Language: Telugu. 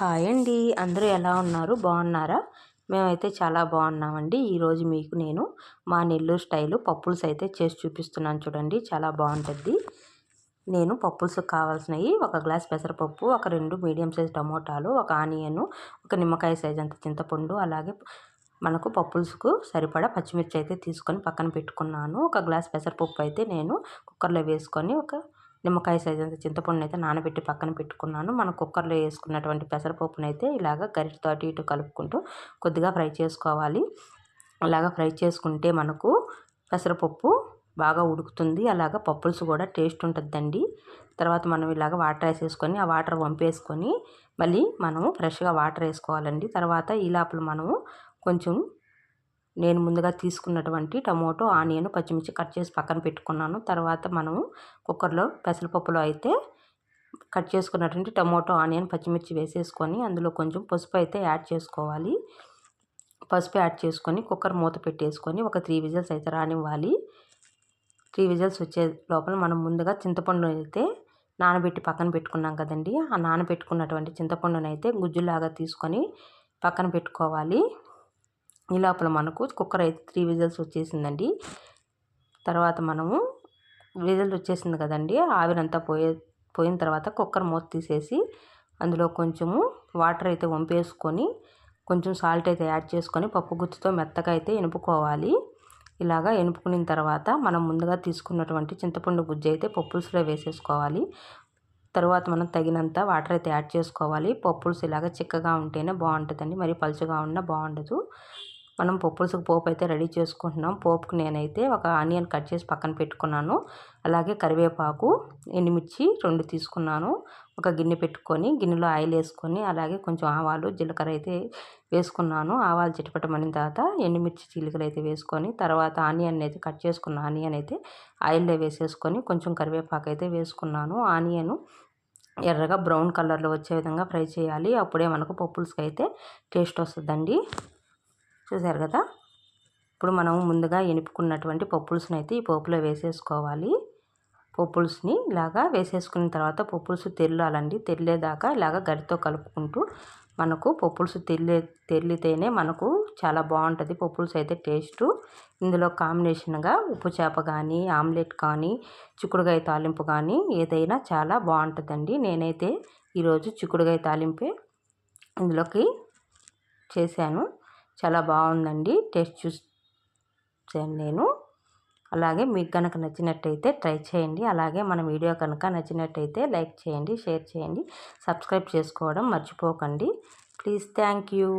హాయ్ అండి. అందరూ ఎలా ఉన్నారు? బాగున్నారా? మేమైతే చాలా బాగున్నామండి. ఈరోజు మీకు నేను మా నెల్లూరు స్టైలు పప్పుల్స్ అయితే చేసి చూపిస్తున్నాను చూడండి. చాలా బాగుంటుంది. నేను పప్పుల్స్ కావాల్సినవి ఒక గ్లాస్ పెసరపప్పు ఒక రెండు మీడియం సైజ్ టమోటాలు ఒక ఆనియన్ ఒక నిమ్మకాయ సైజ్ అంత చింతపండు అలాగే మనకు పప్పుల్స్కు సరిపడా పచ్చిమిర్చి అయితే తీసుకొని పక్కన పెట్టుకున్నాను. ఒక గ్లాస్ పెసరపప్పు అయితే నేను కుక్కర్లో వేసుకొని ఒక నిమ్మకాయ సైజ్ అంత చింతపండు అయితే నానబెట్టి పక్కన పెట్టుకున్నాను. మన కుక్కర్లో వేసుకున్నటువంటి పెసరపప్పును అయితే ఇలాగ గరిటతో అటు ఇటు కలుపుకుంటూ కొద్దిగా ఫ్రై చేసుకోవాలి. అలాగ ఫ్రై చేసుకుంటే మనకు పెసరపప్పు బాగా ఉడుకుతుంది. అలాగ పప్పుల్స్ కూడా టేస్ట్ ఉంటుందండి. తర్వాత మనం ఇలాగ వాటర్ వేసేసుకొని ఆ వాటర్ వంపేసుకొని మళ్ళీ మనము ఫ్రెష్గా వాటర్ వేసుకోవాలండి. తర్వాత ఈ లోపల మనము కొంచెం నేను ముందుగా తీసుకున్నటువంటి టమోటో ఆనియన్ పచ్చిమిర్చి కట్ చేసి పక్కన పెట్టుకున్నాను. తర్వాత మనము కుక్కర్లో పెసరపప్పులో అయితే కట్ చేసుకున్నటువంటి టమోటో ఆనియన్ పచ్చిమిర్చి వేసేసుకొని అందులో కొంచెం పసుపు అయితే యాడ్ చేసుకోవాలి. పసుపు యాడ్ చేసుకొని కుక్కర్ మూత పెట్టేసుకొని ఒక త్రీ విజిల్స్ అయితే రానివ్వాలి. త్రీ విజిల్స్ వచ్చే లోపల మనం ముందుగా చింతపండు అయితే నానబెట్టి పక్కన పెట్టుకున్నాం కదండి. ఆ నానబెట్టుకున్నటువంటి చింతపండునైతే అయితే గుజ్జులాగా తీసుకొని పక్కన పెట్టుకోవాలి. ఈ లోపల మనకు కుక్కర్ అయితే త్రీ విజిల్స్ వచ్చేసిందండి. తర్వాత మనము విజిల్ వచ్చేసింది కదండి. ఆవిరంతా పోయే పోయిన తర్వాత కుక్కర్ మూత తీసేసి అందులో కొంచెము వాటర్ అయితే వంపేసుకొని కొంచెం సాల్ట్ అయితే యాడ్ చేసుకొని పప్పు గుత్తితో మెత్తగా అయితే ఎనుపుకోవాలి. ఇలాగా ఎనుపుకున్న తర్వాత మనం ముందుగా తీసుకున్నటువంటి చింతపండు గుజ్జు అయితే పప్పులుసులో వేసేసుకోవాలి. తర్వాత మనం తగినంత వాటర్ అయితే యాడ్ చేసుకోవాలి. పప్పులుసు ఇలాగ చిక్కగా ఉంటేనే బాగుంటుందండి. మరి పలుచగా ఉన్నా బాగుండదు. మనం పప్పులుసుకు పోపు అయితే రెడీ చేసుకుంటున్నాం. పోపుకు నేనైతే ఒక ఆనియన్ కట్ చేసి పక్కన పెట్టుకున్నాను. అలాగే కరివేపాకు ఎండుమిర్చి రెండు తీసుకున్నాను. ఒక గిన్నె పెట్టుకొని గిన్నెలో ఆయిల్ వేసుకొని అలాగే కొంచెం ఆవాలు జీలకర్ర అయితే వేసుకున్నాను. ఆవాలు చిటపటమని తర్వాత ఎండుమిర్చి చీలికలు అయితే వేసుకొని తర్వాత ఆనియన్ అయితే కట్ చేసుకున్న ఆనియన్ అయితే ఆయిల్లో వేసేసుకొని కొంచెం కరివేపాకు అయితే వేసుకున్నాను. ఆనియన్ ఎర్రగా బ్రౌన్ కలర్లో వచ్చే విధంగా ఫ్రై చేయాలి. అప్పుడే మనకు పప్పులకి అయితే టేస్ట్ వస్తుందండి. చూసారు కదా? ఇప్పుడు మనం ముందుగా ఎనుపుకున్నటువంటి పప్పులుసుని అయితే ఈ పోపులో వేసేసుకోవాలి. పప్పులుసుని ఇలాగా వేసేసుకున్న తర్వాత పప్పులుసు తెల్లాలండి. తెల్లేదాకా ఇలాగ గరితో కలుపుకుంటూ మనకు పప్పులుసు తెల్లే తెల్లితేనే మనకు చాలా బాగుంటుంది పప్పులుసు అయితే టేస్టు. ఇందులో కాంబినేషన్గా ఉప్పు చేప కానీ ఆమ్లెట్ కానీ చిక్కుడుగాయ తాలింపు కానీ ఏదైనా చాలా బాగుంటుందండి. నేనైతే ఈరోజు చిక్కుడుగాయ తాలింపే ఇందులోకి చేశాను. చాలా బాగుందండి. టేస్ట్ చూసాను నేను. అలాగే మీకు కనుక నచ్చినట్టయితే ట్రై చేయండి. అలాగే మన వీడియో కనుక నచ్చినట్టయితే లైక్ చేయండి షేర్ చేయండి సబ్స్క్రైబ్ చేసుకోవడం మర్చిపోకండి. Please thank you.